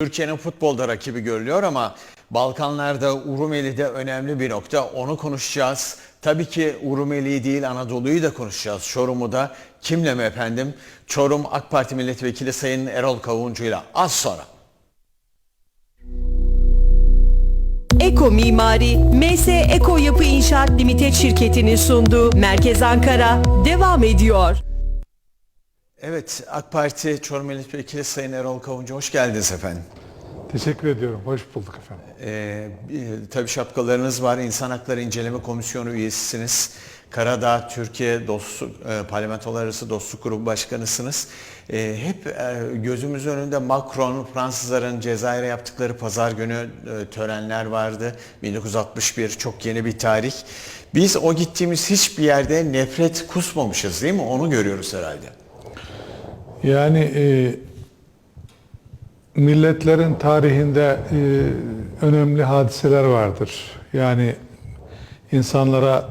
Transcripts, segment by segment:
Türkiye'nin futbolda rakibi görülüyor ama Balkanlarda Urumeli'de önemli bir nokta. Onu konuşacağız. Tabii ki Urumeli'yi değil Anadolu'yu da konuşacağız. Çorum'u da kimle mi efendim? Çorum AK Parti Milletvekili Sayın Erol Kavuncu'yla az sonra. Eko Mimari, MS Eko Yapı İnşaat Limited şirketinin sunduğu Merkez Ankara devam ediyor. Evet AK Parti Çorum Milletvekili Sayın Erol Kavuncu hoş geldiniz efendim. Teşekkür ediyorum. Hoş bulduk efendim. Ee, e, tabii şapkalarınız var. İnsan Hakları İnceleme Komisyonu üyesisiniz. Karadağ Türkiye Dostluk e, Parlamentolar Arası Dostluk Grubu Başkanısınız. E, hep e, gözümüzün önünde Macron, Fransızların Cezayir'e yaptıkları pazar günü e, törenler vardı. 1961 çok yeni bir tarih. Biz o gittiğimiz hiçbir yerde nefret kusmamışız değil mi? Onu görüyoruz herhalde. Yani e, milletlerin tarihinde e, önemli hadiseler vardır. Yani insanlara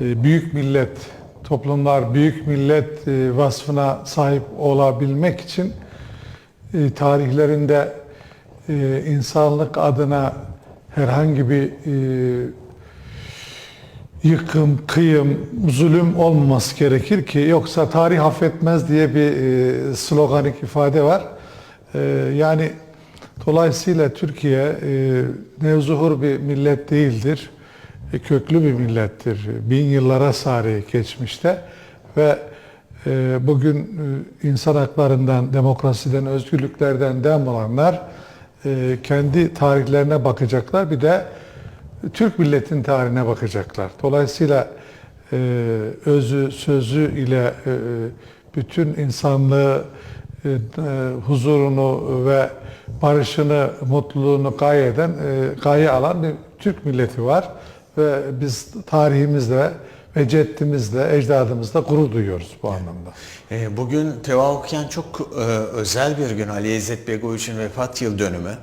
e, büyük millet, toplumlar büyük millet e, vasfına sahip olabilmek için e, tarihlerinde e, insanlık adına herhangi bir e, yıkım, kıyım, zulüm olmaması gerekir ki yoksa tarih affetmez diye bir e, sloganik ifade var. E, yani dolayısıyla Türkiye e, nevzuhur bir millet değildir. E, köklü bir millettir. Bin yıllara sari geçmişte ve bugün insan haklarından, demokrasiden, özgürlüklerden dem olanlar kendi tarihlerine bakacaklar. Bir de Türk milletin tarihine bakacaklar. Dolayısıyla e, özü, sözü ile e, bütün insanlığı, e, e, huzurunu ve barışını, mutluluğunu gaye eden, e, gaye alan bir Türk milleti var. Ve biz tarihimizle ve ceddimizle, ecdadımızla gurur duyuyoruz bu anlamda. E, Bugün Teva okuyan çok e, özel bir gün. Ali İzzet Begoviç'in vefat yıl dönümü.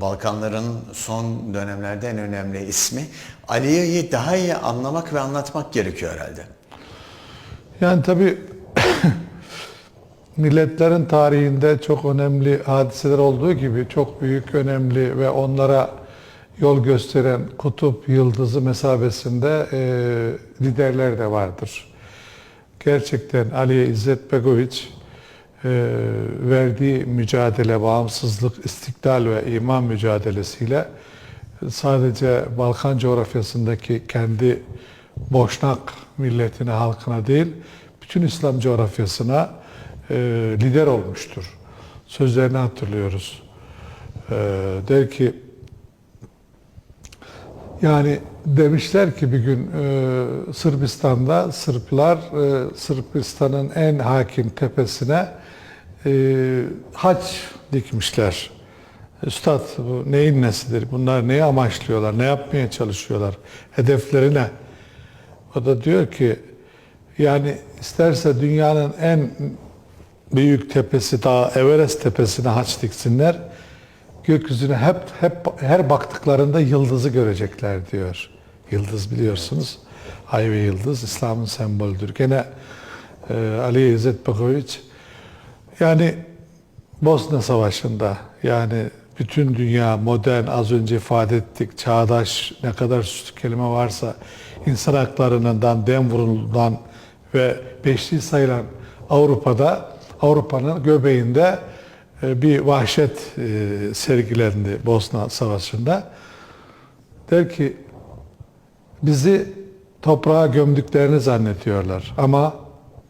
Balkanların son dönemlerde en önemli ismi. Ali'yi daha iyi anlamak ve anlatmak gerekiyor herhalde. Yani tabii milletlerin tarihinde çok önemli hadiseler olduğu gibi çok büyük, önemli ve onlara yol gösteren kutup yıldızı mesabesinde e, liderler de vardır. Gerçekten Ali İzzet Begoviç verdiği mücadele, bağımsızlık, istiklal ve iman mücadelesiyle sadece Balkan coğrafyasındaki kendi Boşnak milletine, halkına değil, bütün İslam coğrafyasına e, lider olmuştur. Sözlerini hatırlıyoruz. E, der ki, yani demişler ki bir gün e, Sırbistan'da Sırplar e, Sırbistan'ın en hakim tepesine e, haç dikmişler. Üstad bu neyin nesidir? Bunlar neyi amaçlıyorlar? Ne yapmaya çalışıyorlar? Hedefleri ne? O da diyor ki yani isterse dünyanın en büyük tepesi daha Everest tepesine haç diksinler. Gökyüzüne hep hep her baktıklarında yıldızı görecekler diyor. Yıldız biliyorsunuz. Ay ve yıldız İslam'ın sembolüdür. Gene e, Ali İzzet Begoviç yani Bosna Savaşı'nda yani bütün dünya modern az önce ifade ettik çağdaş ne kadar süslü kelime varsa insan haklarından dem vurulan ve beşli sayılan Avrupa'da Avrupa'nın göbeğinde e, bir vahşet e, sergilendi Bosna Savaşı'nda. Der ki bizi toprağa gömdüklerini zannediyorlar ama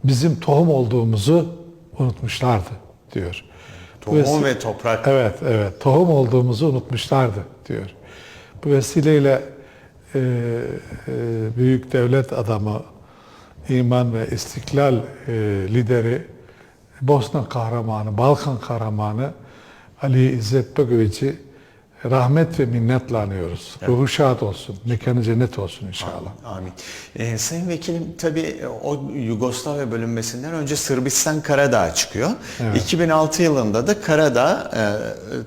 bizim tohum olduğumuzu unutmuşlardı diyor. Tohum Vesi- ve toprak. Evet, evet. Tohum olduğumuzu unutmuşlardı diyor. Bu vesileyle e, e, büyük devlet adamı, iman ve istiklal e, lideri, Bosna kahramanı, Balkan kahramanı Ali İzzet Begoviç'i rahmet ve minnetle anıyoruz. Ruhu şad olsun, mekanı cennet olsun inşallah. Amin. Ee, Sayın Vekilim tabii o Yugoslavya bölünmesinden önce Sırbistan Karadağ çıkıyor. 2006 yılında da Karadağ e,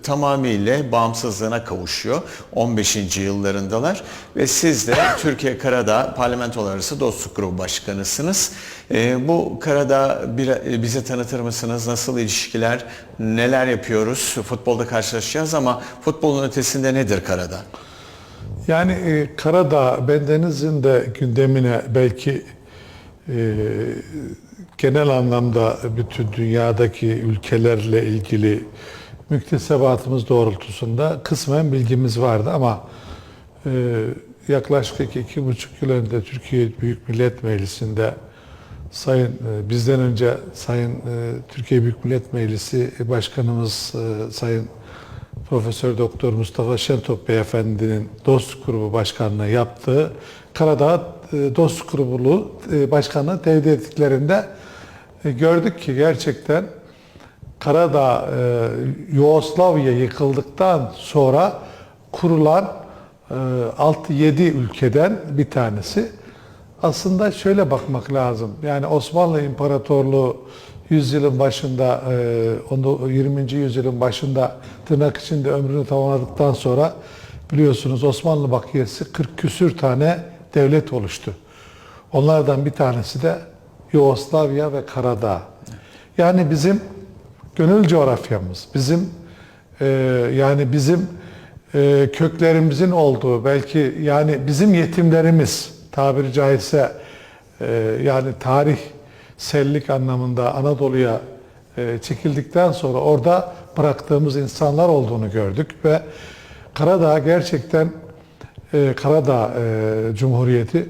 tamamıyla bağımsızlığına kavuşuyor. 15. yıllarındalar ve siz de Türkiye Karadağ Parlamentolar Arası Dostluk Grubu Başkanısınız. Ee, bu Karadağ bir, bize tanıtır mısınız? Nasıl ilişkiler? Neler yapıyoruz? Futbolda karşılaşacağız ama futbolun ötesinde nedir Karadağ? Yani e, Karadağ bendenizin de gündemine belki e, genel anlamda bütün dünyadaki ülkelerle ilgili müktesebatımız doğrultusunda kısmen bilgimiz vardı ama e, yaklaşık iki, iki buçuk yıl önce Türkiye Büyük Millet Meclisi'nde Sayın e, bizden önce Sayın e, Türkiye Büyük Millet Meclisi Başkanımız e, Sayın Profesör Doktor Mustafa Şentop Beyefendi'nin Dost Grubu Başkanlığı yaptığı Karadağ Dost Grubu e, Başkanlığı tevdi ettiklerinde gördük ki gerçekten Karadağ Yugoslavya yıkıldıktan sonra kurulan e, 6-7 ülkeden bir tanesi. Aslında şöyle bakmak lazım. Yani Osmanlı İmparatorluğu yüzyılın başında, e, onu 20. yüzyılın başında tırnak içinde ömrünü tamamladıktan sonra biliyorsunuz Osmanlı bakiyesi 40 küsür tane devlet oluştu. Onlardan bir tanesi de Yugoslavya ve Karadağ. Yani bizim gönül coğrafyamız, bizim e, yani bizim e, köklerimizin olduğu belki yani bizim yetimlerimiz tabiri caizse e, yani tarih sellik anlamında Anadolu'ya e, çekildikten sonra orada bıraktığımız insanlar olduğunu gördük ve Karadağ gerçekten e, Karadağ Cumhuriyeti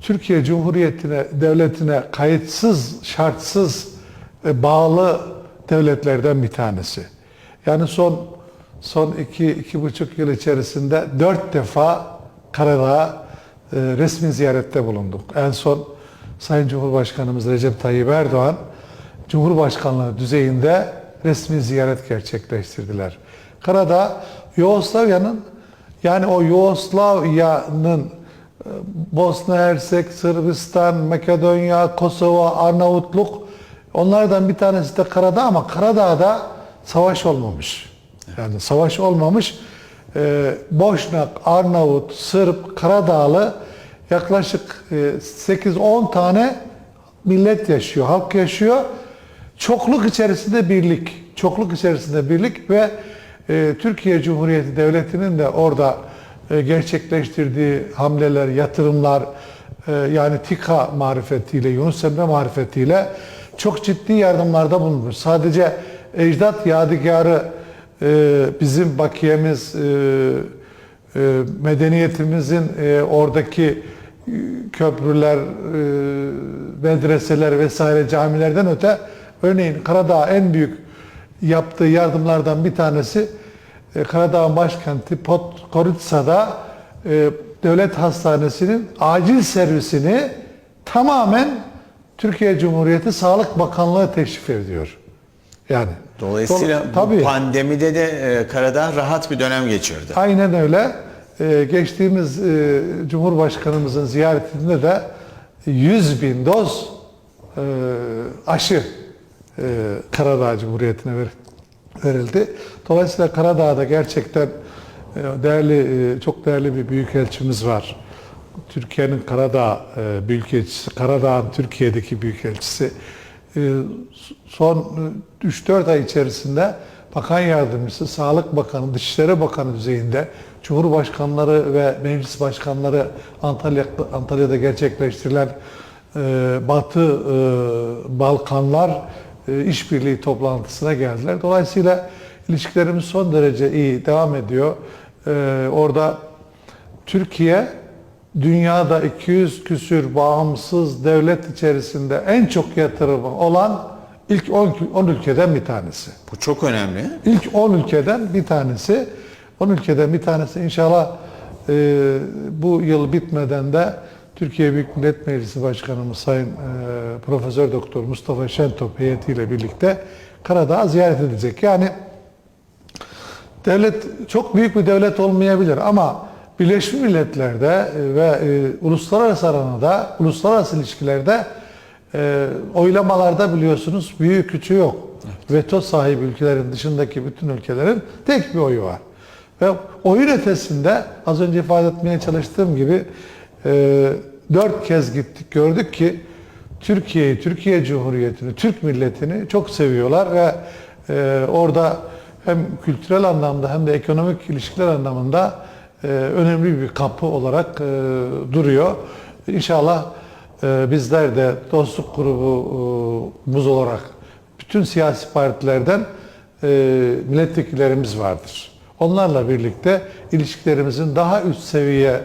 Türkiye Cumhuriyeti'ne, devletine kayıtsız, şartsız bağlı devletlerden bir tanesi. Yani son son iki, iki buçuk yıl içerisinde dört defa Karadağ'a e, resmi ziyarette bulunduk. En son Sayın Cumhurbaşkanımız Recep Tayyip Erdoğan Cumhurbaşkanlığı düzeyinde resmi ziyaret gerçekleştirdiler. Karadağ Yugoslavya'nın yani o Yugoslavya'nın e, Bosna Hersek, Sırbistan, Makedonya, Kosova, Arnavutluk onlardan bir tanesi de Karadağ ama Karadağ'da savaş olmamış. Yani savaş olmamış. Ee, Boşnak, Arnavut, Sırp, Karadağlı yaklaşık e, 8-10 tane millet yaşıyor, halk yaşıyor. Çokluk içerisinde birlik, çokluk içerisinde birlik ve e, Türkiye Cumhuriyeti Devleti'nin de orada e, gerçekleştirdiği hamleler, yatırımlar e, yani TİKA marifetiyle, Yunus Emre marifetiyle çok ciddi yardımlarda bulunmuş. Sadece ecdat yadigarı e, bizim bakiyemiz, e, e, medeniyetimizin e, oradaki e, köprüler, e, medreseler vesaire camilerden öte örneğin Karadağ en büyük yaptığı yardımlardan bir tanesi e, Karadağ başkenti Podgorica'da e, devlet hastanesinin acil servisini tamamen Türkiye Cumhuriyeti Sağlık Bakanlığı teşrif ediyor. Yani Dolayısıyla tabii. pandemide de e, Karadağ rahat bir dönem geçirdi. Aynen öyle. Ee, geçtiğimiz e, Cumhurbaşkanımızın ziyaretinde de 100 bin doz e, aşı e, Karadağ Cumhuriyeti'ne ver- verildi. Dolayısıyla Karadağ'da gerçekten e, değerli, e, çok değerli bir büyükelçimiz var. Türkiye'nin Karadağ e, büyükelçisi, Karadağ'ın Türkiye'deki büyükelçisi e, son e, 3-4 ay içerisinde Bakan Yardımcısı, Sağlık Bakanı, Dışişleri Bakanı düzeyinde Cumhurbaşkanları ve Meclis Başkanları Antalya, Antalya'da gerçekleştirilen e, Batı e, Balkanlar e, işbirliği toplantısına geldiler. Dolayısıyla ilişkilerimiz son derece iyi devam ediyor. E, orada Türkiye dünyada 200 küsür bağımsız devlet içerisinde en çok yatırımı olan ilk 10, 10 ülkeden bir tanesi. Bu çok önemli. İlk 10 ülkeden bir tanesi. 10 ülkeden bir tanesi inşallah e, bu yıl bitmeden de Türkiye Büyük Millet Meclisi Başkanımız Sayın e, Profesör Doktor Mustafa Şentop heyetiyle birlikte Karadağ ziyaret edecek. Yani devlet çok büyük bir devlet olmayabilir ama Birleşmiş Milletler'de e, ve e, uluslararası arenada, uluslararası ilişkilerde e, oylamalarda biliyorsunuz büyük küçüğü yok. Veto sahibi ülkelerin dışındaki bütün ülkelerin tek bir oyu var. Ve oyun ötesinde az önce ifade etmeye çalıştığım gibi e, dört kez gittik gördük ki Türkiye'yi, Türkiye Cumhuriyeti'ni, Türk milletini çok seviyorlar ve e, orada hem kültürel anlamda hem de ekonomik ilişkiler anlamında önemli bir kapı olarak e, duruyor. İnşallah e, bizler de dostluk grubumuz olarak bütün siyasi partilerden e, milletvekillerimiz vardır. Onlarla birlikte ilişkilerimizin daha üst seviye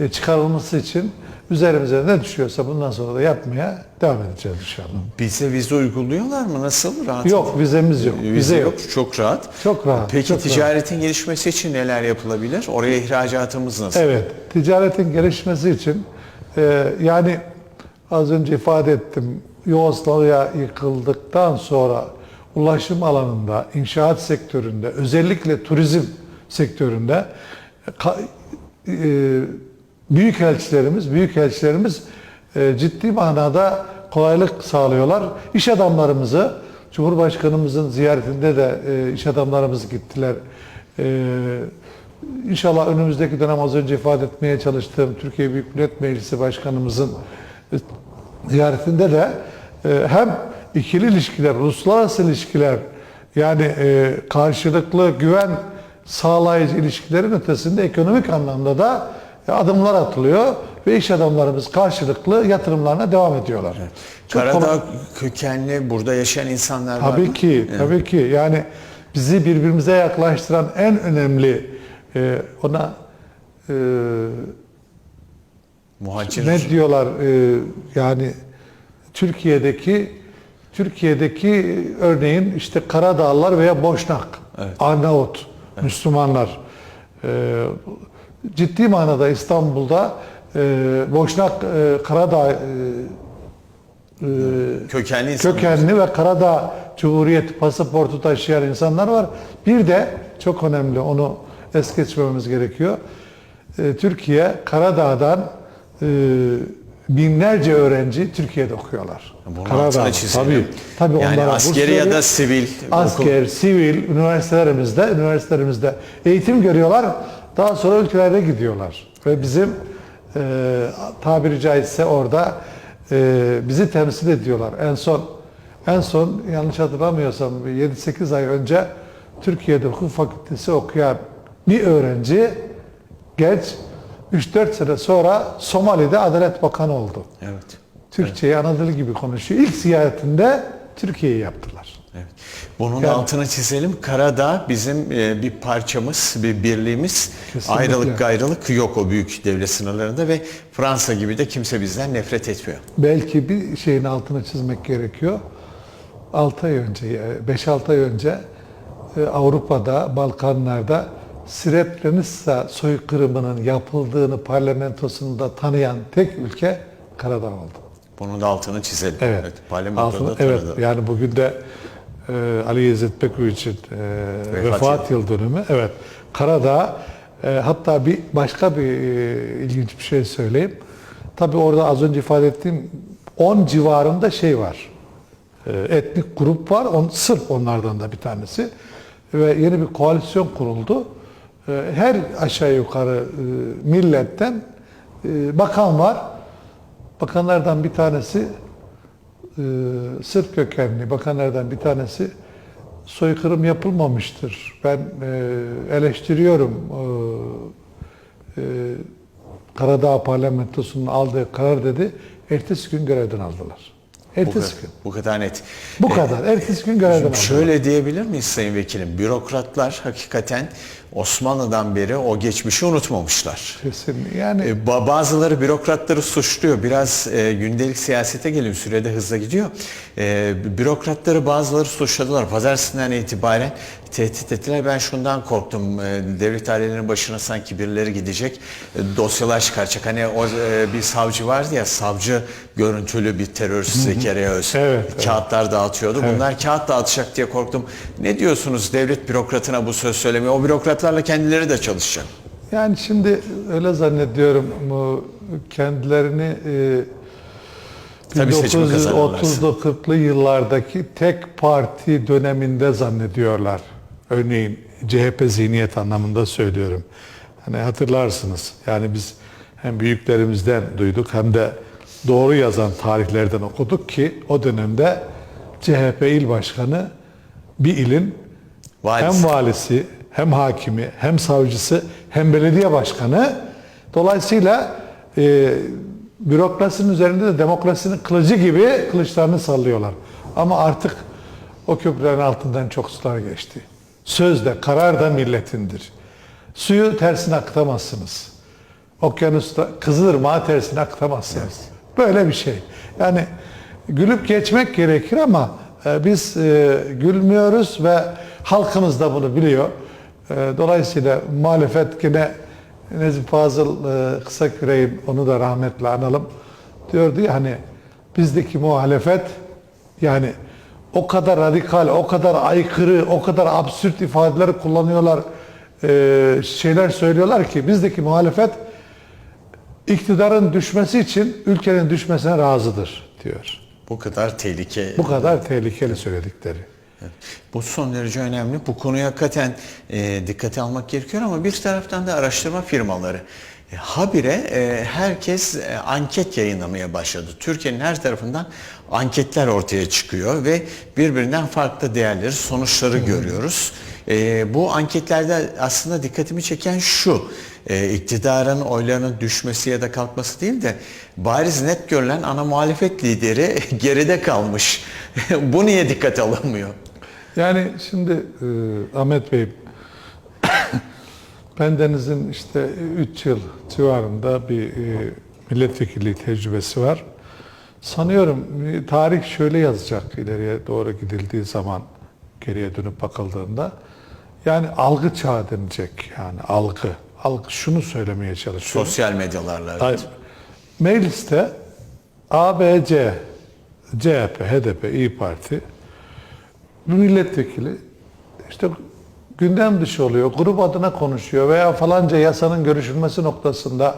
e, çıkarılması için üzerimize ne düşüyorsa bundan sonra da yapmaya devam edeceğiz inşallah. Bize vize uyguluyorlar mı? Nasıl? Rahat Yok vizemiz yok. Vize, Vize yok. yok. Çok rahat. Çok rahat, Peki çok rahat. ticaretin gelişmesi için neler yapılabilir? Oraya ihracatımız nasıl? Evet, ticaretin gelişmesi için e, yani az önce ifade ettim Yugoslavya yıkıldıktan sonra ulaşım alanında, inşaat sektöründe, özellikle turizm sektöründe e, büyük elçilerimiz, büyük elçilerimiz e, ciddi manada kolaylık sağlıyorlar. İş adamlarımızı Cumhurbaşkanımızın ziyaretinde de e, iş adamlarımız gittiler. E, İnşallah önümüzdeki dönem az önce ifade etmeye çalıştığım Türkiye Büyük Millet Meclisi Başkanımızın ziyaretinde de hem ikili ilişkiler, uluslararası ilişkiler yani karşılıklı güven sağlayıcı ilişkilerin ötesinde ekonomik anlamda da adımlar atılıyor ve iş adamlarımız karşılıklı yatırımlarına devam ediyorlar. Çok kolay- Karadağ kökenli burada yaşayan insanlar var Tabii mı? ki, tabii ki. Yani bizi birbirimize yaklaştıran en önemli e, ona e, Muhacir. ne diyorlar e, yani Türkiye'deki Türkiye'deki örneğin işte Karadağlılar veya Boşnak, Arnavut, Müslümanlar e, ciddi manada İstanbul'da e, Boşnak, e, Karadağ e, Kökenli insanlar. kökenli ve Karadağ Cumhuriyeti pasaportu taşıyan insanlar var. Bir de çok önemli onu es geçmememiz gerekiyor. Ee, Türkiye Karadağ'dan e, binlerce öğrenci Türkiye'de okuyorlar. Bunun çizelim. Tabii, tabii yani onlara askeri ya da sivil asker, sivil üniversitelerimizde üniversitelerimizde eğitim görüyorlar. Daha sonra ülkelere gidiyorlar. Ve bizim e, tabiri caizse orada e, bizi temsil ediyorlar. En son en son yanlış hatırlamıyorsam 7-8 ay önce Türkiye'de hukuk fakültesi okuyan bir öğrenci genç 3-4 sene sonra Somali'de Adalet Bakanı oldu. Evet. Türkçeyi Anadolu gibi konuşuyor. İlk ziyaretinde Türkiye'yi yaptılar. Evet. Bunun Yani- altını çizelim. Karadağ bizim e, bir parçamız, bir birliğimiz. Kesinlikle. Ayrılık gayrılık yok o büyük devlet sınırlarında ve Fransa gibi de kimse bizden nefret etmiyor. Belki bir şeyin altını çizmek gerekiyor. 6 ay önce, 5-6 ay önce e, Avrupa'da, Balkanlarda Srebrenica soykırımının yapıldığını parlamentosunda tanıyan tek ülke Karadağ oldu. Bunun da altını çizelim. Evet. parlamentoda Altını- evet. Yani bugün de e, Ali İzzet Bekoviç'in e, vefat, yıl dönümü. Evet. Karadağ e, hatta bir başka bir e, ilginç bir şey söyleyeyim. Tabii orada az önce ifade ettiğim 10 civarında şey var. E, etnik grup var. On, Sırp onlardan da bir tanesi. Ve yeni bir koalisyon kuruldu. E, her aşağı yukarı e, milletten e, bakan var. Bakanlardan bir tanesi e, Sırp kökenli bakanlardan bir tanesi soykırım yapılmamıştır. Ben e, eleştiriyorum e, e, Karadağ parlamentosunun aldığı karar dedi. Ertesi gün görevden aldılar. Bu Ertesi kadar, gün. bu kadar net. Bu kadar. Ertesi gün görevden aldılar. Şöyle diyebilir miyiz Sayın Vekilim? Bürokratlar hakikaten Osmanlı'dan beri o geçmişi unutmamışlar. Kesin. Yani E, ba- Bazıları bürokratları suçluyor. Biraz e, gündelik siyasete gelelim. Sürede hızla gidiyor. E, bürokratları bazıları suçladılar. Pazartesinden itibaren tehdit ettiler. Ben şundan korktum. E, Devlet dairelerinin başına sanki birileri gidecek. e, Dosyalar çıkaracak. Hani o e, bir savcı vardı ya savcı görüntülü bir terörist Zekeriya Öz. Evet, evet. Kağıtlar dağıtıyordu. Bunlar kağıt dağıtacak diye korktum. Ne diyorsunuz devlet bürokratına bu söz söylemeye? O bürokratlarla kendileri de çalışacak. Yani şimdi öyle zannediyorum bu kendilerini e, Tabii seçimi kazanırlarsa. 1930'lu 40'lı yıllardaki tek parti döneminde zannediyorlar. Örneğin CHP zihniyet anlamında söylüyorum. Hani hatırlarsınız. Yani biz hem büyüklerimizden duyduk hem de doğru yazan tarihlerden okuduk ki o dönemde CHP il başkanı bir ilin Valisi. hem valisi, hem hakimi, hem savcısı, hem belediye başkanı. Dolayısıyla e, bürokrasinin üzerinde de demokrasinin kılıcı gibi kılıçlarını sallıyorlar. Ama artık o köprülerin altından çok sular geçti. Söz de, karar da milletindir. Suyu tersine akıtamazsınız. Okyanusta Kızılırmağı tersine akıtamazsınız. Böyle bir şey. Yani gülüp geçmek gerekir ama e, biz e, gülmüyoruz ve halkımız da bunu biliyor. E, dolayısıyla muhalefet yine Nezih Fazıl e, Kısaküre'nin onu da rahmetle analım. Diyordu ya hani bizdeki muhalefet yani o kadar radikal, o kadar aykırı, o kadar absürt ifadeler kullanıyorlar, e, şeyler söylüyorlar ki bizdeki muhalefet iktidarın düşmesi için ülkenin düşmesine razıdır diyor. Bu kadar tehlike. Bu kadar tehlikeli söyledikleri. Bu son derece önemli. Bu konuyu hakikaten e, dikkate almak gerekiyor ama bir taraftan da araştırma firmaları. E, habire e, herkes e, anket yayınlamaya başladı. Türkiye'nin her tarafından anketler ortaya çıkıyor ve birbirinden farklı değerleri, sonuçları görüyoruz. E, bu anketlerde aslında dikkatimi çeken şu, e, iktidarın oylarının düşmesi ya da kalkması değil de bariz net görülen ana muhalefet lideri geride kalmış. bu niye dikkate alınmıyor? Yani şimdi e, Ahmet Bey, bendenizin işte 3 yıl civarında bir e, milletvekilliği tecrübesi var. Sanıyorum e, tarih şöyle yazacak ileriye doğru gidildiği zaman geriye dönüp bakıldığında. Yani algı çağı denilecek yani algı. Algı şunu söylemeye çalışıyor. Sosyal medyalarla. evet. Hayır. Mecliste ABC, CHP, HDP, İyi Parti milletvekili işte gündem dışı oluyor, grup adına konuşuyor veya falanca yasanın görüşülmesi noktasında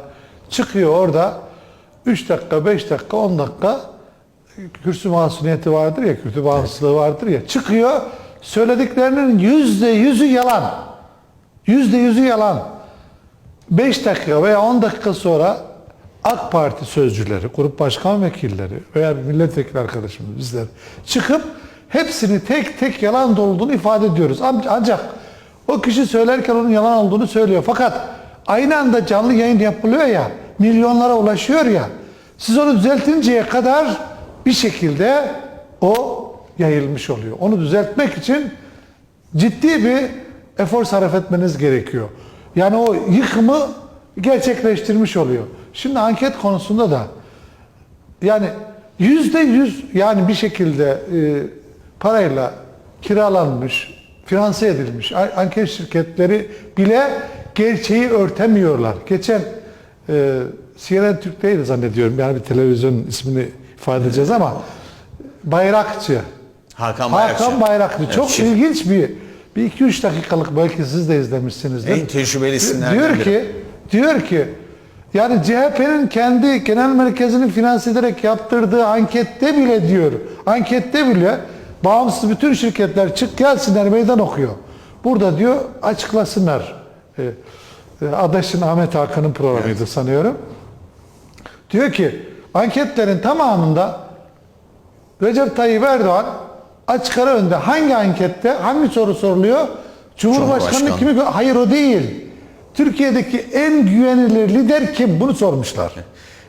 çıkıyor orada 3 dakika, 5 dakika, 10 dakika kürsü masumiyeti vardır ya, kürsü bağımsızlığı vardır ya çıkıyor söylediklerinin yüzde yüzü yalan. Yüzde yüzü yalan. 5 dakika veya 10 dakika sonra AK Parti sözcüleri, grup başkan vekilleri veya milletvekili arkadaşımız bizler çıkıp hepsini tek tek yalan olduğunu ifade ediyoruz. Ancak o kişi söylerken onun yalan olduğunu söylüyor. Fakat aynı anda canlı yayın yapılıyor ya, milyonlara ulaşıyor ya. Siz onu düzeltinceye kadar bir şekilde o yayılmış oluyor. Onu düzeltmek için ciddi bir efor sarf etmeniz gerekiyor. Yani o yıkımı gerçekleştirmiş oluyor. Şimdi anket konusunda da yani yüzde yüz yani bir şekilde e, parayla kiralanmış, finanse edilmiş anket şirketleri bile gerçeği örtemiyorlar. Geçen e, CNN Türk'teydi zannediyorum. Yani bir televizyon ismini ifade edeceğiz ama Bayrakçı. Hakan Bayrakçı. Hakan Bayrakçı. Evet, Çok ilginç bir bir iki üç dakikalık belki siz de izlemişsinizdir. En tecrübelisinden Diyor biri. ki diyor ki yani CHP'nin kendi genel merkezini finanse ederek yaptırdığı ankette bile diyor. Ankette bile bağımsız bütün şirketler çık gelsinler meydan okuyor. Burada diyor açıklasınlar. Ee, e, Adaş'ın Ahmet Hakan'ın programıydı sanıyorum. Diyor ki anketlerin tamamında Recep Tayyip Erdoğan açık ara önde. Hangi ankette hangi soru soruluyor? Cumhurbaşkanı Cumhurbaşkanı. kimi? Hayır o değil. Türkiye'deki en güvenilir lider kim? Bunu sormuşlar.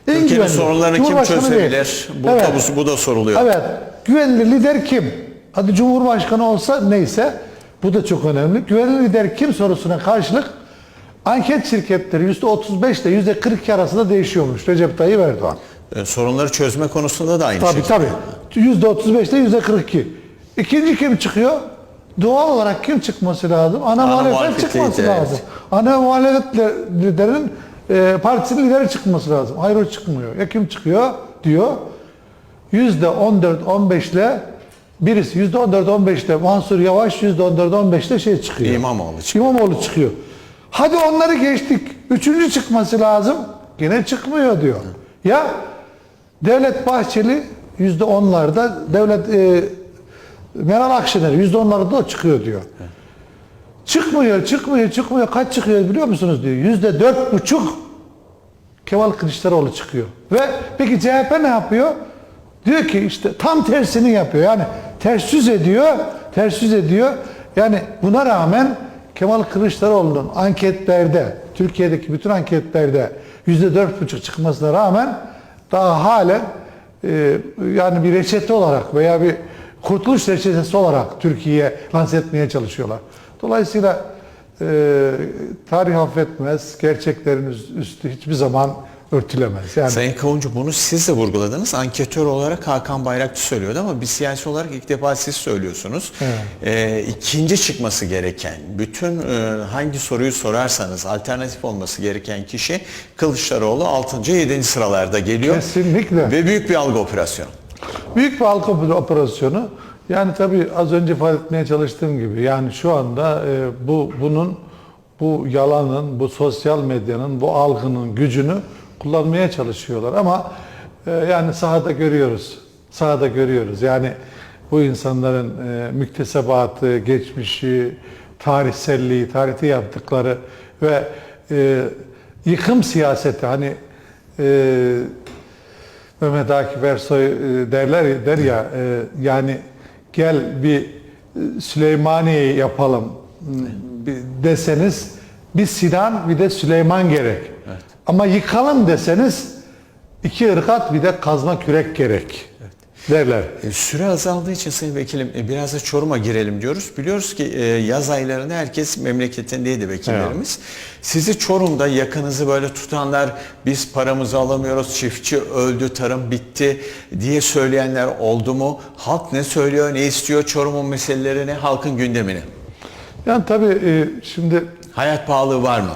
En Türkiye'nin sorunlarını kim çözebilir? değil. Bu, bu, bu da soruluyor. Evet. Güvenilir lider kim? Hadi Cumhurbaşkanı olsa neyse. Bu da çok önemli. Güvenilir lider kim sorusuna karşılık anket şirketleri %35 ile %42 arasında değişiyormuş Recep Tayyip Erdoğan. Ee, Sorunları çözme konusunda da aynı Tabii şey. tabii. Yüzde 35 ile yüzde 42. İkinci kim çıkıyor? doğal olarak kim çıkması lazım? Ana, Ana muhalefet çıkması lideri, lazım. Ana muhalefet liderinin e, partisinin lideri çıkması lazım. Hayır o çıkmıyor. Ya kim çıkıyor? Diyor. Yüzde 14-15 ile birisi yüzde 14-15 ile Mansur Yavaş yüzde 14-15 ile şey çıkıyor. İmamoğlu çıkıyor. İmamoğlu çıkıyor. Hadi onları geçtik. Üçüncü çıkması lazım. Gene çıkmıyor diyor. Ya Devlet Bahçeli yüzde onlarda, Devlet e, Meral Akşener yüzde onlarda da çıkıyor diyor. Çıkmıyor, çıkmıyor, çıkmıyor. Kaç çıkıyor biliyor musunuz diyor. Yüzde dört buçuk Kemal Kılıçdaroğlu çıkıyor. Ve peki CHP ne yapıyor? Diyor ki işte tam tersini yapıyor. Yani ters yüz ediyor, ters yüz ediyor. Yani buna rağmen Kemal Kılıçdaroğlu'nun anketlerde, Türkiye'deki bütün anketlerde yüzde dört buçuk çıkmasına rağmen daha halen e, yani bir reçete olarak veya bir kurtuluş reçetesi olarak Türkiye'ye lanse etmeye çalışıyorlar. Dolayısıyla e, tarih affetmez, gerçeklerin üst- üstü hiçbir zaman örtülemez. Yani Sayın Kavuncu bunu siz de vurguladınız. Anketör olarak Hakan Bayrakçı söylüyordu ama bir siyasi olarak ilk defa siz söylüyorsunuz. Ee, ikinci çıkması gereken, bütün e, hangi soruyu sorarsanız alternatif olması gereken kişi Kılıçdaroğlu 6. 7. sıralarda geliyor. Kesinlikle. Ve büyük bir algı operasyonu. büyük bir halk operasyonu. Yani tabii az önce ifade etmeye çalıştığım gibi yani şu anda e, bu bunun bu yalanın, bu sosyal medyanın, bu algının gücünü kullanmaya çalışıyorlar ama e, yani sahada görüyoruz. Sahada görüyoruz. Yani bu insanların e, müktesebatı, geçmişi, tarihselliği, tarihte yaptıkları ve e, yıkım siyaseti hani e, Mehmet Akif Ersoy e, derler der ya e, yani gel bir e, Süleymaniye yapalım deseniz bir Sinan bir de Süleyman gerek. Ama yıkalım deseniz iki ırkat bir de kazma kürek gerek derler. E, Süre azaldığı için Sayın Vekilim e, biraz da Çorum'a girelim diyoruz. Biliyoruz ki e, yaz aylarında herkes memleketindeydi vekillerimiz. Sizi Çorum'da yakınızı böyle tutanlar biz paramızı alamıyoruz, çiftçi öldü, tarım bitti diye söyleyenler oldu mu? Halk ne söylüyor, ne istiyor Çorum'un meselelerini, halkın gündemini? Yani tabii şimdi Hayat pahalılığı var mı?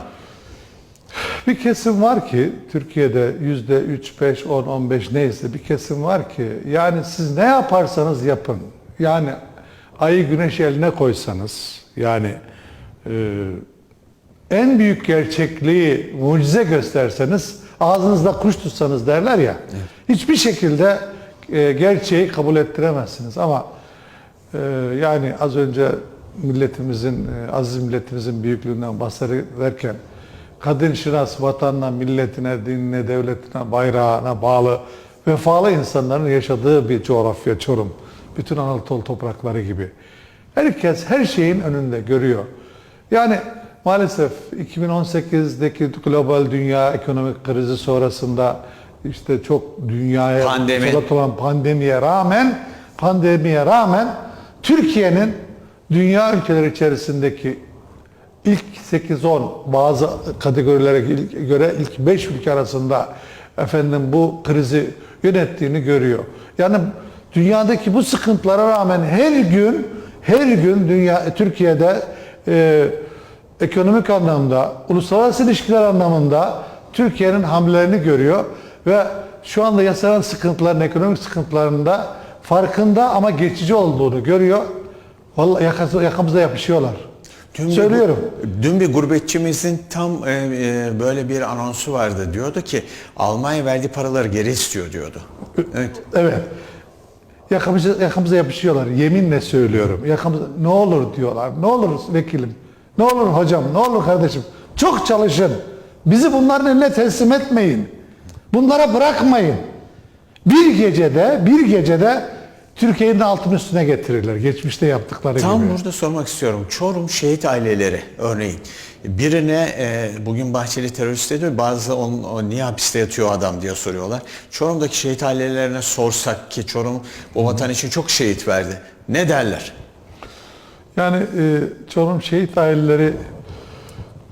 Bir kesim var ki Türkiye'de yüzde 3, 5, 10, 15 neyse bir kesim var ki yani siz ne yaparsanız yapın. Yani ayı güneş eline koysanız yani e, en büyük gerçekliği mucize gösterseniz ağzınızda kuş tutsanız derler ya hiçbir şekilde e, gerçeği kabul ettiremezsiniz ama e, yani az önce milletimizin e, aziz milletimizin büyüklüğünden bahsederken kadın şinas vatanına, milletine, dinine, devletine, bayrağına bağlı vefalı insanların yaşadığı bir coğrafya Çorum. Bütün Anadolu toprakları gibi. Herkes her şeyin önünde görüyor. Yani maalesef 2018'deki global dünya ekonomik krizi sonrasında işte çok dünyaya Pandemi. musallat olan pandemiye rağmen pandemiye rağmen Türkiye'nin dünya ülkeleri içerisindeki ilk 8-10 bazı kategorilere göre ilk 5 ülke arasında efendim bu krizi yönettiğini görüyor. Yani dünyadaki bu sıkıntılara rağmen her gün her gün dünya Türkiye'de e, ekonomik anlamda, uluslararası ilişkiler anlamında Türkiye'nin hamlelerini görüyor ve şu anda yaşanan sıkıntıların, ekonomik sıkıntılarında farkında ama geçici olduğunu görüyor. Vallahi yakamıza yapışıyorlar. Dün bir- Söylüyorum. dün bir gurbetçimizin tam e, e, böyle bir anonsu vardı. Diyordu ki Almanya verdiği paraları geri istiyor diyordu. Evet. Evet. Yakamıza, yakamıza yapışıyorlar. Yeminle söylüyorum. Yakamıza, ne olur diyorlar. Ne olur vekilim. Ne olur hocam. Ne olur kardeşim. Çok çalışın. Bizi bunların eline teslim etmeyin. Bunlara bırakmayın. Bir gecede, bir gecede Türkiye'nin altın üstüne getirirler. Geçmişte yaptıkları Tam gibi. burada sormak istiyorum. Çorum şehit aileleri örneğin. Birine e, bugün Bahçeli terörist dedi bazı onun, o niye hapiste yatıyor adam diye soruyorlar. Çorum'daki şehit ailelerine sorsak ki Çorum bu vatan için çok şehit verdi. Ne derler? Yani e, Çorum şehit ailelerinden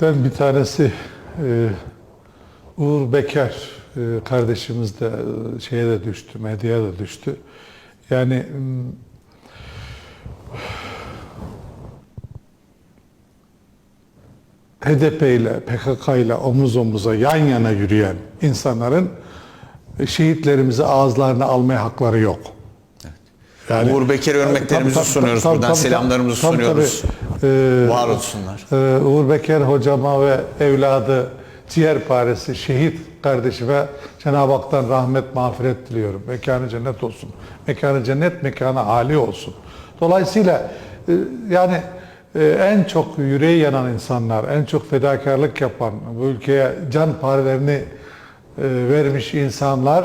bir tanesi e, Uğur Beker e, kardeşimiz de e, şeye de düştü, medyaya da düştü. Yani ıı, HDP ile PKK ile omuz omuza yan yana yürüyen insanların şehitlerimizi ağızlarına almaya hakları yok. Evet. Yani, Uğur Bekir örneklerimizi tabii, sunuyoruz tabii, buradan tabii, selamlarımızı tabii, sunuyoruz. Tabii, e, Var olsunlar. E, Uğur Bekir hocama ve evladı ciğerparesi şehit kardeşime Cenab-ı Hak'tan rahmet mağfiret diliyorum. Mekanı cennet olsun. Mekanı cennet, mekanı âli olsun. Dolayısıyla e, yani e, en çok yüreği yanan insanlar, en çok fedakarlık yapan, bu ülkeye can parelerini e, vermiş insanlar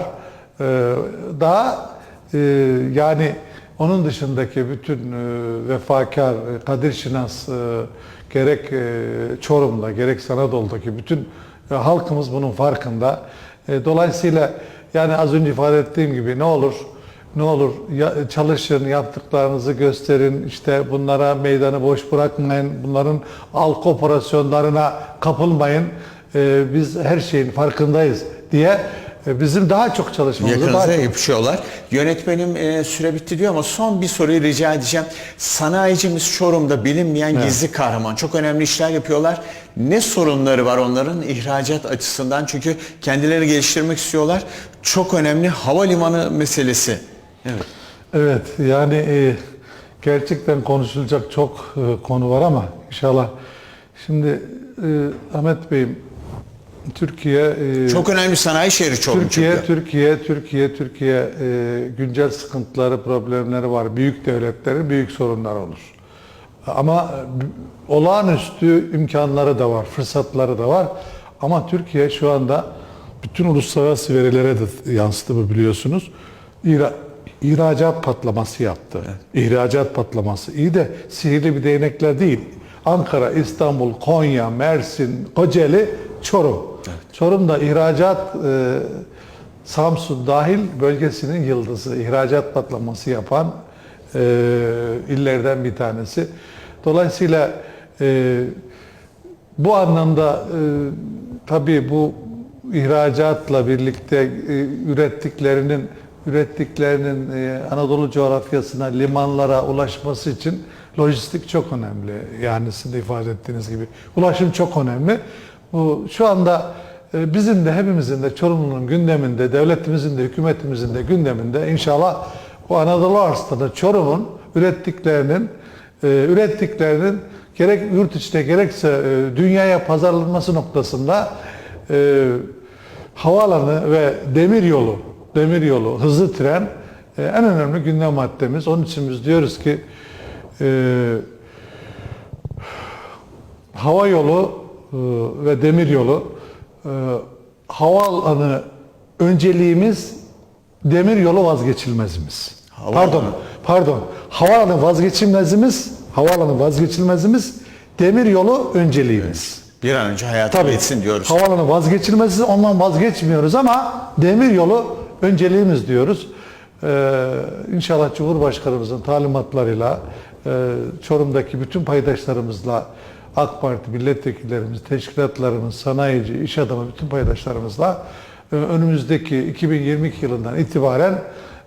daha yani onun dışındaki bütün vefakar, Kadir Şinas, gerek Çorum'da, gerek Anadolu'daki bütün halkımız bunun farkında. E, dolayısıyla yani az önce ifade ettiğim gibi ne olur, ne olur ya, çalışın, yaptıklarınızı gösterin, işte bunlara meydanı boş bırakmayın, bunların alk operasyonlarına kapılmayın. E, biz her şeyin farkındayız diye bizim daha çok çalışmamızı daha Yakınıza yapışıyorlar. Yönetmenim e, süre bitti diyor ama son bir soruyu rica edeceğim. Sanayicimiz Çorum'da bilinmeyen gizli kahraman. Çok önemli işler yapıyorlar. Ne sorunları var onların ihracat açısından? Çünkü kendilerini geliştirmek istiyorlar. Çok önemli havalimanı meselesi. Evet. Evet yani e, gerçekten konuşulacak çok e, konu var ama inşallah şimdi e, Ahmet Bey'im Türkiye e, Çok önemli sanayi şehri Çorum Türkiye çünkü. Türkiye Türkiye Türkiye e, güncel sıkıntıları problemleri var büyük devletlerin büyük sorunları olur ama olağanüstü imkanları da var fırsatları da var ama Türkiye şu anda bütün uluslararası verilere de yansıdı bu biliyorsunuz İra, ihracat patlaması yaptı. İhracat patlaması. İyi de sihirli bir değnekler değil. Ankara, İstanbul, Konya, Mersin, Kocaeli, Çorum. Çorum'da ihracat e, Samsun dahil bölgesinin yıldızı, ihracat patlaması yapan e, illerden bir tanesi. Dolayısıyla e, bu anlamda e, tabii bu ihracatla birlikte e, ürettiklerinin ürettiklerinin e, Anadolu coğrafyasına, limanlara ulaşması için lojistik çok önemli. Yani sizin de ifade ettiğiniz gibi ulaşım çok önemli. Bu şu anda e, bizim de hepimizin de Çorumlu'nun gündeminde, devletimizin de hükümetimizin de gündeminde inşallah bu Anadolu arslanı Çorum'un ürettiklerinin e, ürettiklerinin gerek yurt içinde gerekse e, dünyaya pazarlanması noktasında havaalanı ve demir yolu, demir yolu, hızlı tren en önemli gündem maddemiz. Onun için biz diyoruz ki e, hava yolu ve demir yolu e, havaalanı önceliğimiz demir yolu vazgeçilmezimiz. Havaalanı. Pardon, pardon. Havaalanı vazgeçilmezimiz, havaalanı vazgeçilmezimiz, demir yolu önceliğimiz. Bir an önce hayata Tabii. geçsin diyoruz. Havaalanı vazgeçilmezi ondan vazgeçmiyoruz ama demir yolu önceliğimiz diyoruz. Ee, inşallah Cumhurbaşkanımızın talimatlarıyla e, Çorum'daki bütün paydaşlarımızla AK Parti milletvekillerimiz, teşkilatlarımız, sanayici, iş adamı bütün paydaşlarımızla e, önümüzdeki 2022 yılından itibaren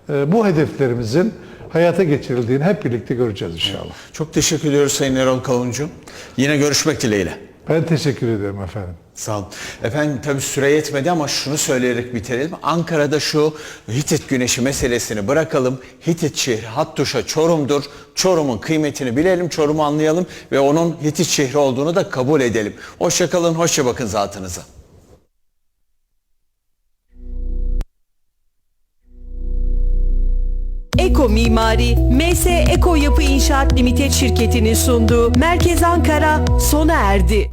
e, bu hedeflerimizin hayata geçirildiğini hep birlikte göreceğiz inşallah. Çok teşekkür ediyoruz Sayın Erol Kavuncu. Yine görüşmek dileğiyle. Ben teşekkür ederim efendim. Sağ olun. Efendim tabii süre yetmedi ama şunu söyleyerek bitirelim. Ankara'da şu Hitit güneşi meselesini bırakalım. Hitit şehri Hattuş'a Çorum'dur. Çorum'un kıymetini bilelim, Çorum'u anlayalım ve onun Hitit şehri olduğunu da kabul edelim. Hoşça kalın, hoşça bakın zatınıza. Eko Mimari, MS Eko Yapı İnşaat Limited şirketinin sunduğu Merkez Ankara sona erdi.